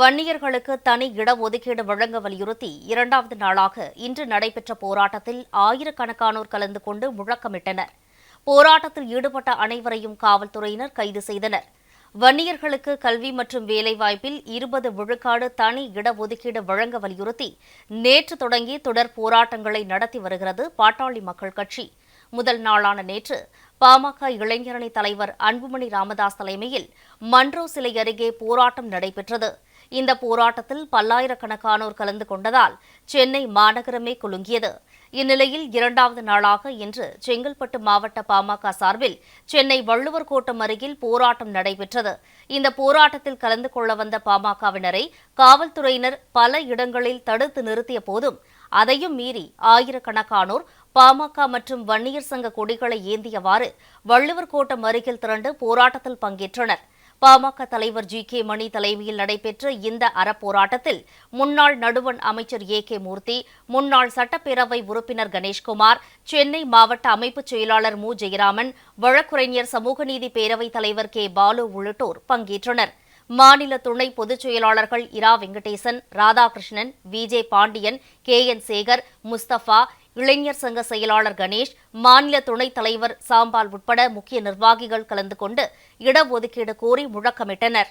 வன்னியர்களுக்கு தனி இடஒதுக்கீடு வழங்க வலியுறுத்தி இரண்டாவது நாளாக இன்று நடைபெற்ற போராட்டத்தில் ஆயிரக்கணக்கானோர் கலந்து கொண்டு முழக்கமிட்டனர். போராட்டத்தில் ஈடுபட்ட அனைவரையும் காவல்துறையினர் கைது செய்தனர். வன்னியர்களுக்கு கல்வி மற்றும் வேலைவாய்ப்பில் இருபது விழுக்காடு தனி இடஒதுக்கீடு வழங்க வலியுறுத்தி நேற்று தொடங்கி தொடர் போராட்டங்களை நடத்தி வருகிறது பாட்டாளி மக்கள் கட்சி. முதல் நாளான நேற்று பாமக இளைஞரணி தலைவர் அன்புமணி ராமதாஸ் தலைமையில் மன்றோ சிலை அருகே போராட்டம் நடைபெற்றது. இந்த போராட்டத்தில் பல்லாயிரக்கணக்கானோர் கலந்து கொண்டதால் சென்னை மாநகரமே குலுங்கியது. இந்நிலையில் இரண்டாவது நாளாக இன்று செங்கல்பட்டு மாவட்ட பாமக சார்பில் சென்னை வள்ளுவர் கோட்டம் அருகில் போராட்டம் நடைபெற்றது. இந்த போராட்டத்தில் கலந்து கொள்ள வந்த பாமகவினரை காவல்துறையினர் பல இடங்களில் தடுத்து நிறுத்திய போதும் அதையும் மீறி ஆயிரக்கணக்கானோர் பாமக மற்றும் வன்னியர் சங்க கொடிகளை ஏந்தியவாறு வள்ளுவர் கோட்டம் அருகில் திரண்டு போராட்டத்தில் பங்கேற்றனர். பாமக தலைவர் ஜி கே மணி தலைமையில் நடைபெற்ற இந்த அறப்போராட்டத்தில் முன்னாள் நடுவண் அமைச்சர் ஏ கே மூர்த்தி முன்னாள் சட்டப்பேரவை உறுப்பினர் கணேஷ்குமார் சென்னை மாவட்ட அமைப்புச் செயலாளர் மு. ஜெயராமன் வழக்குரைஞர் சமூக நீதி பேரவைத் தலைவர் கே. பாலு உள்ளிட்டோர் பங்கேற்றனர். மாநில துணை பொதுச் செயலாளர்கள் Ira Venkatesan Radhakrishnan VJ Pandian K N Sekar Mustafa இளைஞர் சங்க செயலாளர் கணேஷ் மாநில துணைத் தலைவர் சாம்பால் உட்பட முக்கிய நிர்வாகிகள் கலந்து கொண்டு இடஒதுக்கீடு கோரி முழக்கமிட்டனர்.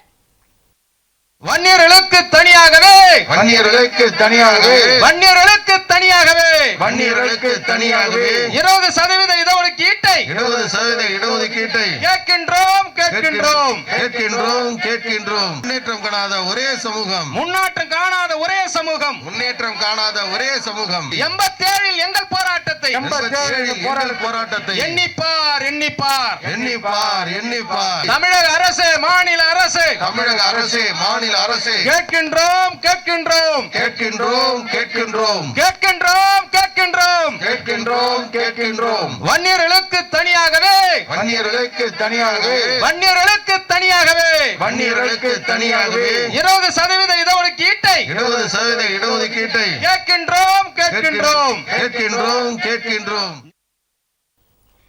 வன்னியர்களுக்கு தனியாகவே! வன்னியர்களுக்கு தனியாகவே! வன்னியர்களுக்கு தனியாகவே! வன்னியர்களுக்கு தனியாகவே! இருபது சதவீத இடஒதுக்கீட்டை இருபது சதவீத இடஒதுக்கீட்டை கேட்கின்றோம். கேட்கின்றோம். கேட்கின்றோம் கேட்கின்றோம். முன்னேற்றம் காணாத ஒரே சமூகம். முன்னாட்டம் காணாத ஒரே சமூகம். முன்னேற்றம் காணாத ஒரே சமூகம். எண்பத்தேழில் எங்கள் போராட்டத்தை. எங்கள் போராட்டத்தை. எண்ணிப்பார் எண்ணிப்பார். எண்ணிப்பார் எண்ணிப்பார். தமிழக அரசு மாநில அரசு. தமிழக அரசு மாநில அரசு. கேட்கின்றோம் கேட்கின்றோம். கேட்கின்றோம் கேட்கின்றோம். கேட்கின்றோம். கேட்கின்றோம் கேட்கின்றோம். வன்னியர்களுக்கு தனியாகவே. வன்னியர்களுக்கு தனியாகவே. வன்னியர்களுக்கு தனியாகவே. வன்னியர்களுக்கு தனியாகவே. இருபது சதவீத இடஒதுக்கீட்டை இருபது சதவீத இடஒதுக்கீட்டை. கேட்கின்றோம் கேட்கின்றோம். கேட்கின்றோம் கேட்கின்றோம்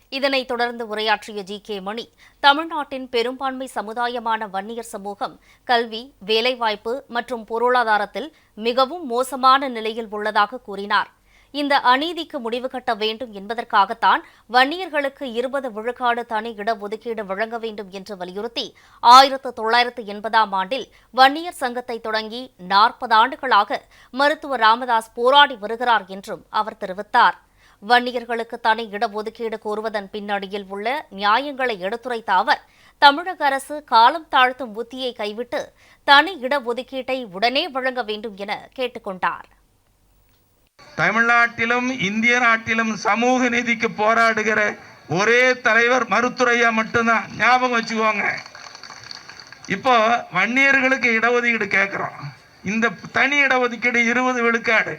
இதனைத் தொடர்ந்து உரையாற்றிய ஜி கே மணி தமிழ்நாட்டின் பெரும்பான்மை சமுதாயமான வன்னியர் சமூகம் கல்வி வேலைவாய்ப்பு மற்றும் பொருளாதாரத்தில் மிகவும் மோசமான நிலையில் உள்ளதாக கூறினார். இந்த அநீதிக்கு முடிவு கட்ட வேண்டும் என்பதற்காகத்தான் வன்னியர்களுக்கு இருபது விழுக்காடு தனி இடஒதுக்கீடு வழங்க வேண்டும் என்று வலியுறுத்தி ஆயிரத்து தொள்ளாயிரத்து எண்பதாம் ஆண்டில் வன்னியர் சங்கத்தை தொடங்கி நாற்பது ஆண்டுகளாக மருத்துவர் ராமதாஸ் போராடி வருகிறார் என்றும் அவர் தெரிவித்தார். வன்னியர்களுக்கு தனி இடஒதுக்கீடு கோருவதன் பின்னணியில் உள்ள நியாயங்களை எடுத்துரைத்த அவர் தமிழக அரசு காலம் தாழ்த்தும் புத்தியை கைவிட்டு தனி இடஒதுக்கீட்டை உடனே வழங்க வேண்டும் என கேட்டுக்கொண்டார். தமிழ்நாட்டிலும் இந்திய நாட்டிலும் சமூக நீதிக்கு போராடுகிற ஒரே தலைவர் மருத்துரையா மட்டும்தான். ஞாபகம் வச்சுக்கோங்க. இப்போ வன்னியர்களுக்கு இடஒதுக்கீடு கேட்குறோம். இந்த தனி இடஒதுக்கீடு இருபது விழுக்காடு.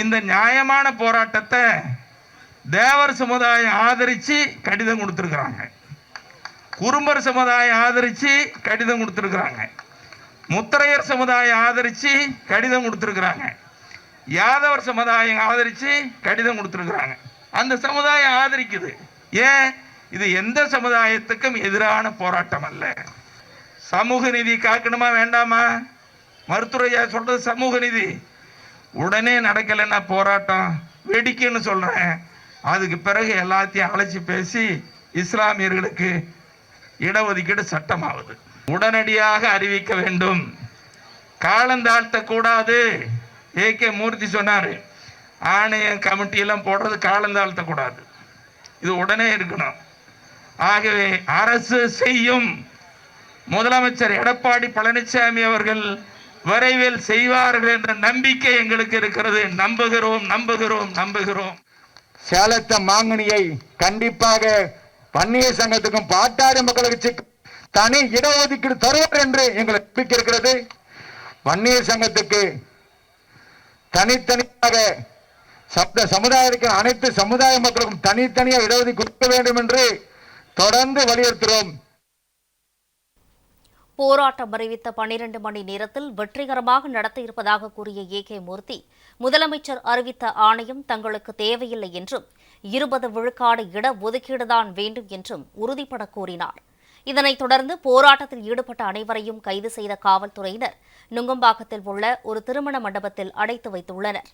இந்த நியாயமான போராட்டத்தை தேவர் சமுதாயம் ஆதரித்து கடிதம் கொடுத்துருக்குறாங்க. குறும்பர் சமுதாயம் ஆதரித்து கடிதம் கொடுத்துருக்குறாங்க. முத்தரையர் சமுதாயம் ஆதரித்து கடிதம் கொடுத்துருக்குறாங்க. யாதவர் சமுதாயம் ஆதரித்து கடிதம் கொடுத்துருக்குறாங்க. அந்த சமுதாயம் ஆதரிக்குது. ஏன்? இது எந்த சமுதாயத்துக்கும் எதிரான போராட்டம் அல்ல. சமூக நிதி காக்கணுமா வேண்டாமா? மருத்துவரையா சொல்கிறது சமூக நிதி. உடனே நடக்கலைன்னா போராட்டம். வெடிக்குன்னு சொல்கிறேன் அதுக்கு பிறகு எல்லாத்தையும் அழைச்சி பேசி இஸ்லாமியர்களுக்கு இடஒதுக்கீடு சட்டமாகுது. உடனடியாக அறிவிக்க வேண்டும். காலந்தாழ்த்தக்கூடாது ஏ கே மூர்த்தி சொன்னார் ஆணையம் கமிட்டியெல்லாம் போடுறது காலந்தாழ்த்தக்கூடாது இது உடனே இருக்கணும். ஆகவே அரசு செய்யும். முதலமைச்சர் எடப்பாடி பழனிசாமி அவர்கள் விரைவில் செய்வார்கள் என்ற நம்பிக்கை எங்களுக்கு இருக்கிறது. நம்புகிறோம் நம்புகிறோம் நம்புகிறோம். சேலத்த மாங்கனியை கண்டிப்பாக வன்னியர் சங்கத்துக்கும் பாட்டாளி மக்கள் கட்சிக்கும் தனி இடஒதுக்கீடு தருவார் என்று எங்களுக்கு நம்பிக்கை இருக்கிறது. வன்னியர் சங்கத்துக்கு தனித்தனியாக சப்த சமுதாயத்திற்கு அனைத்து சமுதாய மக்களுக்கும் தனித்தனியாக இடஒதுக்கீடு கொடுக்க வேண்டும் என்று தொடர்ந்து வலியுறுத்துகிறோம். போராட்டம் அறிவித்த பனிரண்டு மணி நேரத்தில் வெற்றிகரமாக நடத்தியிருப்பதாக கூறிய ஏ கே மூர்த்தி முதலமைச்சர் அறிவித்த ஆணையம் தங்களுக்கு தேவையில்லை என்றும் இருபது விழுக்காடு இட ஒதுக்கீடுதான் வேண்டும் என்றும் உறுதிபட கூறினார். இதனைத் தொடர்ந்து போராட்டத்தில் ஈடுபட்ட அனைவரையும் கைது செய்த காவல்துறையினர் நுங்கம்பாக்கத்தில் உள்ள ஒரு திருமண மண்டபத்தில் அடைத்து வைத்துள்ளனர்.